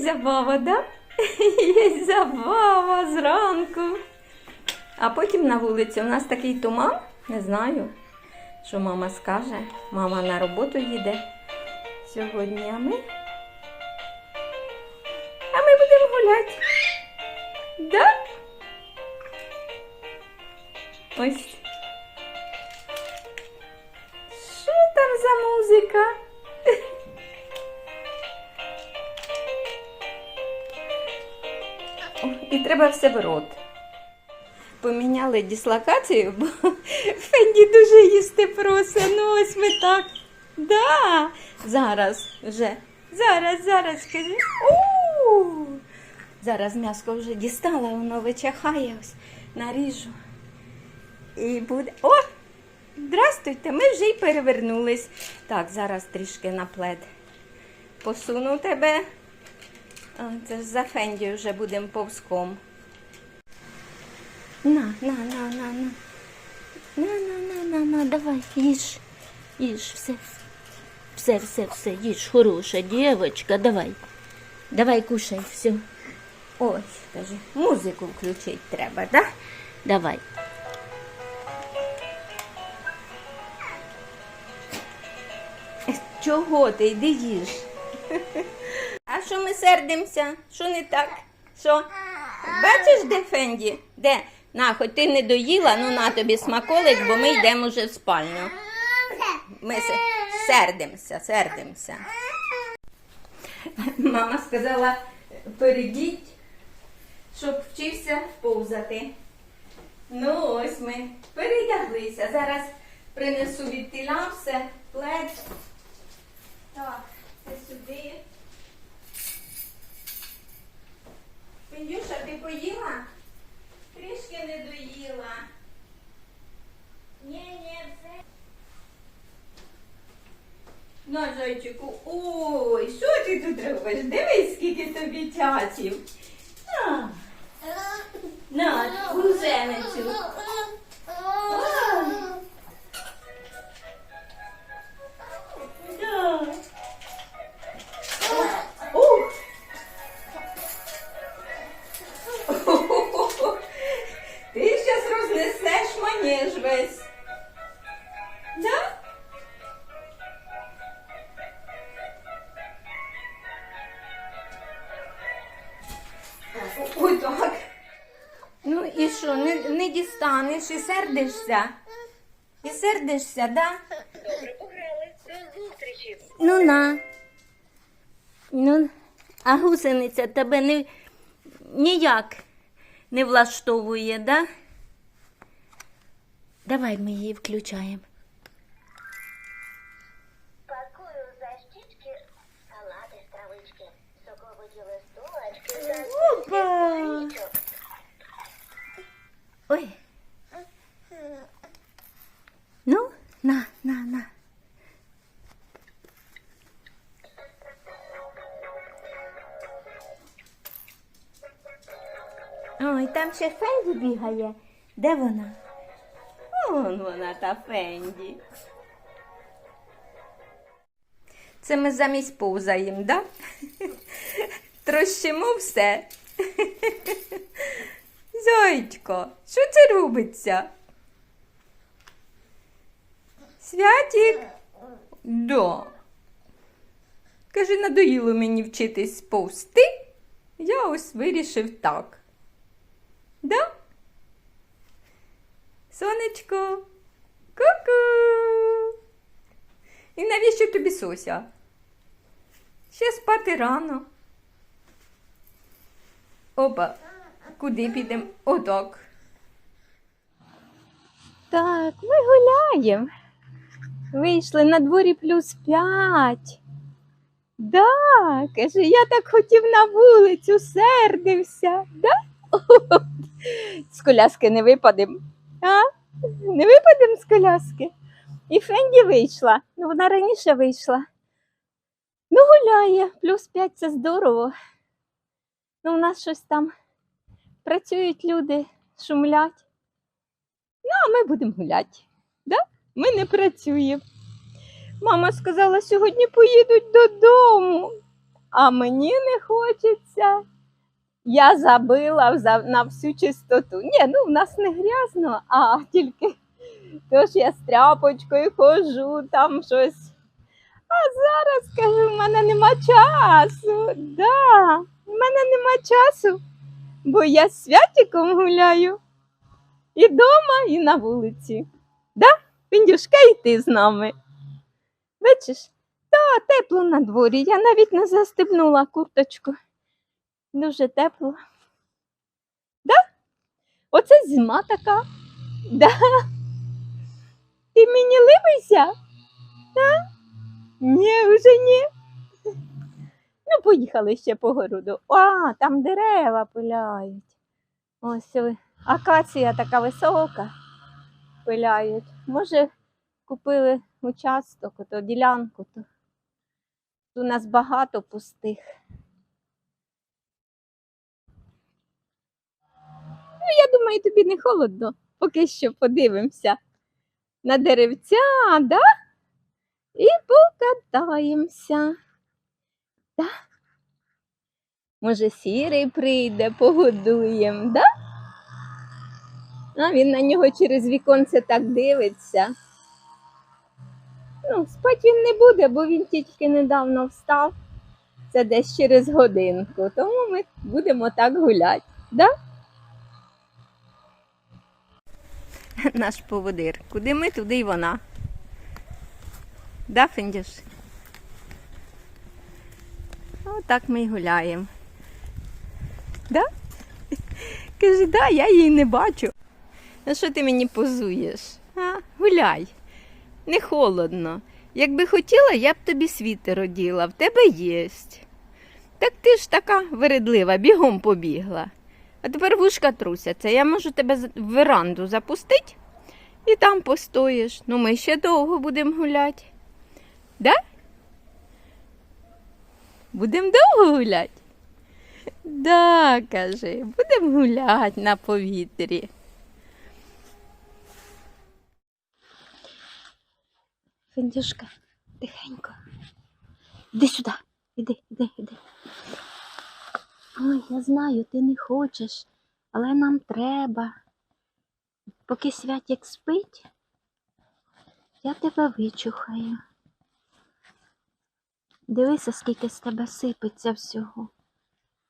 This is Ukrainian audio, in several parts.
Забава, да? Є забава зранку. А потім на вулиці у нас такий туман, не знаю, що мама скаже. Мама на роботу їде сьогодні, а ми. А ми будемо гуляти. Да? Ось. Що там за музика? І треба все в рот. Поміняли дислокацію, бо Фенді дуже їсти просить. Ну ось ми так. Да. Зараз вже. Зараз, зараз. Зараз м'яско вже дістала, воно вичахає ось. Наріжу. І буде. О! Здрастуйте, ми вже й перевернулись. Так, зараз трішки на плед. Посуну тебе. Це ж за Фенді вже будемо повзком. На, на, на, на, на. На, на, на, на, на, давай, їж. Їж, все. Все, все, все, їж, хороша дівчинка, давай. Давай, кушай, все. Ось, каже, музику включить треба, да? Давай. Е, Чого ти? Йди їж. А що ми сердимося? Що не так? Що? Бачиш, де Фенді? Де? На, хоч ти не доїла, ну на тобі смаколик, бо ми йдемо вже в спальню. Ми сердимося, сердимося. Мама сказала, перейдіть, щоб вчився повзати. Ну, ось ми передяглися. Зараз принесу від тіла все, плед. Так, це сюди. Пендюша, ти поїла? Трішки не доїла. Ні, ні, все. На, зайчику, ой, що ти тут робиш? Дивись, скільки тобі часів. На, на, гузеницю. І сердишся? І сердишся, да? Добре, пограли. До зустрічі. Ну на. Ну, а гусениця тебе не, ніяк не влаштовує, да? Давай ми її включаємо. Пакую за щічки салати з травички, соковиті листочки, Опа! за. Ще Фенді бігає. Де вона? Вон вона та Фенді. Це ми замість повзаємо, да? Трощимо все. Зайчко, що це робиться? Святік? Да. Каже, надоїло мені вчитись повсти. Я ось вирішив так. Да? Сонечко. Ку-ку. І навіщо тобі Сося? Ще спати рано. Опа. Куди підемо? Отак. Так, ми гуляємо. Вийшли на дворі плюс п'ять. Да, каже, я так хотів на вулицю, сердився. Да? З коляски не випадемо. Не випадемо з коляски. І Фенді вийшла. Ну, вона раніше вийшла. Ну, гуляє, плюс п'ять це здорово. Ну, у нас щось там працюють люди, шумлять. Ну, а ми будемо гуляти. Да? Ми не працюємо. Мама сказала, сьогодні поїдуть додому. а мені не хочеться. Я забила на всю чистоту. Ні, ну в нас не грязно, а тільки то ж я з тряпочкою хожу, там щось. А зараз кажу, в мене нема часу. Да, в мене нема часу, бо я з святіком гуляю. І вдома, і на вулиці. Да? Піндюшка, і ти з нами. Бачиш, та тепло на дворі. Я навіть не застебнула курточку. Дуже тепло. Да? Оце зима така. Да. Ти мені либися? Да? Ні, вже ні. Ну, поїхали ще по городу. А, там дерева пиляють. Ось акація така висока. Пиляють. Може, купили участок, то ділянку. То. У нас багато пустих. Ну, я думаю, тобі не холодно. Поки що подивимося на деревця, да? І покатаємося. Да? Може, сірий прийде, погодуємо, да? А він на нього через віконце так дивиться. Ну, спать він не буде, бо він тільки недавно встав. Це десь через годинку. Тому ми будемо так гуляти, да? Наш поводир. Куди ми, туди й вона. Да, Фендюш? Отак ми й гуляємо. Да? Каже, да, я її не бачу. Ну що ти мені позуєш? А? Гуляй. Не холодно. Якби хотіла, я б тобі світер оділа, в тебе єсть. Так ти ж така вередлива, бігом побігла. А тепер вушка трусяться. Я можу тебе в веранду запустити і там постоїш. Ну, ми ще довго будемо гуляти. Да? Будемо довго гуляти? Да, каже, будемо гуляти на повітрі. Фендюшка, тихенько. Іди сюди. Іди, іди, іди. Ой, я знаю, ти не хочеш, але нам треба. Поки святік спить, я тебе вичухаю. Дивися, скільки з тебе сипеться всього.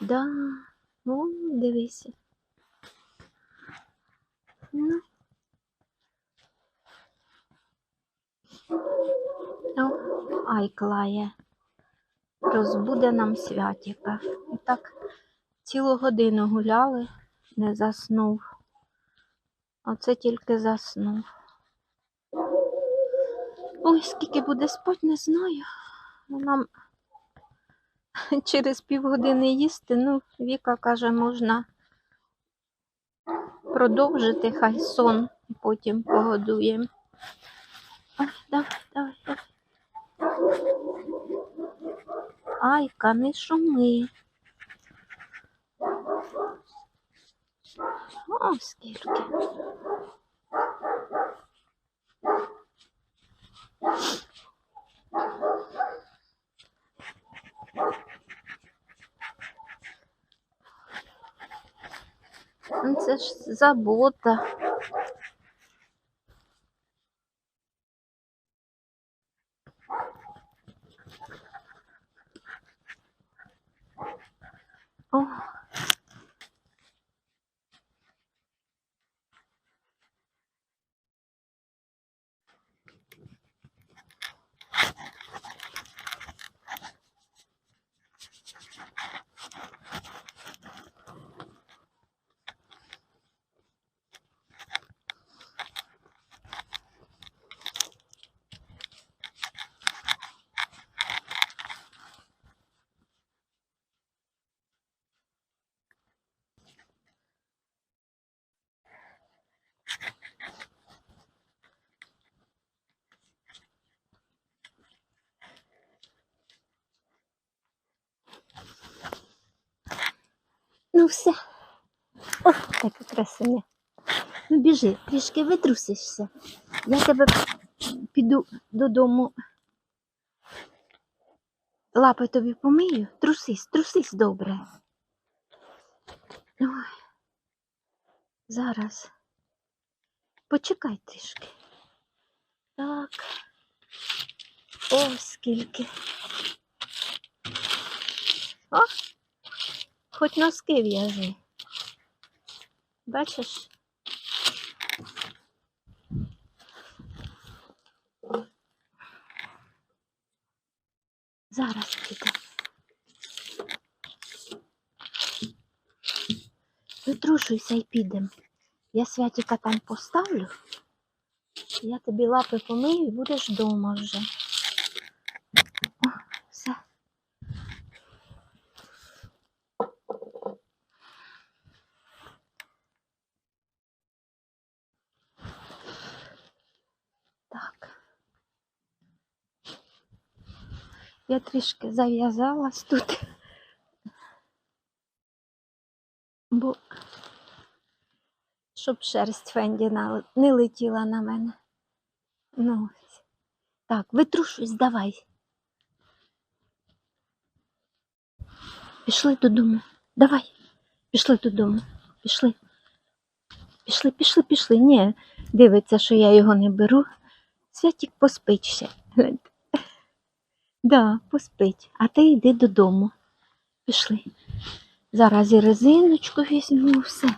Да, о, дивися. Ну. О, ай, клає. Розбуде нам святіка. І так цілу годину гуляли, не заснув. Оце тільки заснув. Ой, скільки буде спать, не знаю. Ну, Нам через півгодини їсти, ну, Віка каже, можна продовжити, хай сон, потім погодуємо. Ой, давай, давай, давай. Айка, не шуми. О, скільки. Ну, Це ж забота. О. Ну все. Ох, яка красуня. Ну біжи, трішки витрусишся. Я тебе піду додому лапи тобі помию? Трусись, трусись добре. Ой. Зараз. Почекай трішки. Так. О, скільки. О, хоч носки в'яжи. Бачиш? Зараз піде. Витрушуйся і підемо. Я святіка там поставлю. Я тобі лапи помию і будеш вдома вже. О, все. Так. Я трішки зав'язалась тут. Бо щоб шерсть Фенді не летіла на мене. Ну, так, витрушусь, давай. Пішли додому. Давай. Пішли додому. Пішли. Пішли, пішли, пішли. Ні, дивиться, що я його не беру. Святік поспить ще. Да, поспить. А ти йди додому. Пішли. Зараз і резиночку візьму, все.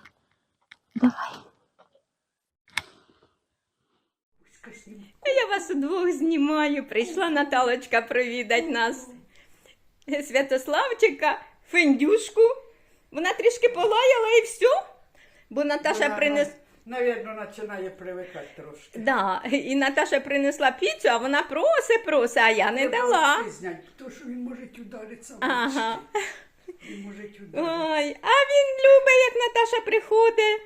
Давай. Я вас удвох знімаю. Прийшла Наталочка провідать нас. Святославчика, Фендюшку. Вона трішки полаяла і все. Бо Наташа принесла. Навірно, починає привикати трошки. Да, і Наташа принесла піцу, а вона проси, проси, а я не дала. Тому що він може ударитися Ага. Він може ударитися. Ой, а він любить, як Наташа приходить.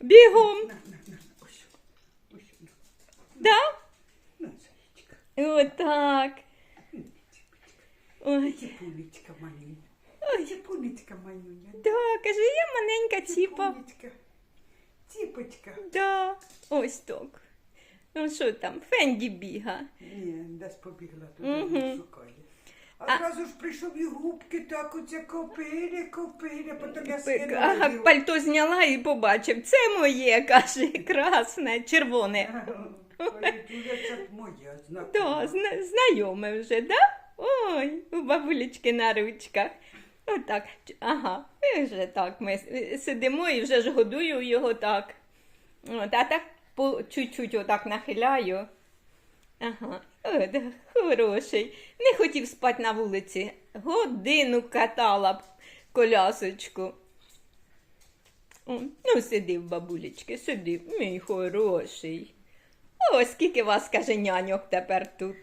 Бігом. На, на, на, ось, ось, Да? на. Отак. Ой, Ціпулечка манюня. ой, Ціпулечка манюня. да, каже, я маленька ціпа. Ціпулечка. Ціпочка. Да, ось так. Ну що там, Фенді біга. Ні, десь побігла туди, Мгм. mm шукає. А одразу ж прийшов і губки так оце копили, копили, потім я скинула. Ага, пальто зняла і побачив. Це моє, каже, красне, червоне. Дуже це моя знакома. зна- знайоме вже, да? Ой, у бабулечки на ручках. Отак. Ага, і вже так ми сидимо і вже ж годую його так. От, а так по чуть-чуть отак нахиляю. Ага, от, хороший. Не хотів спати на вулиці. Годину катала б колясочку. Ну, сидив, бабулечки, сидив, мій хороший. О, скільки вас, каже, няньок тепер тут.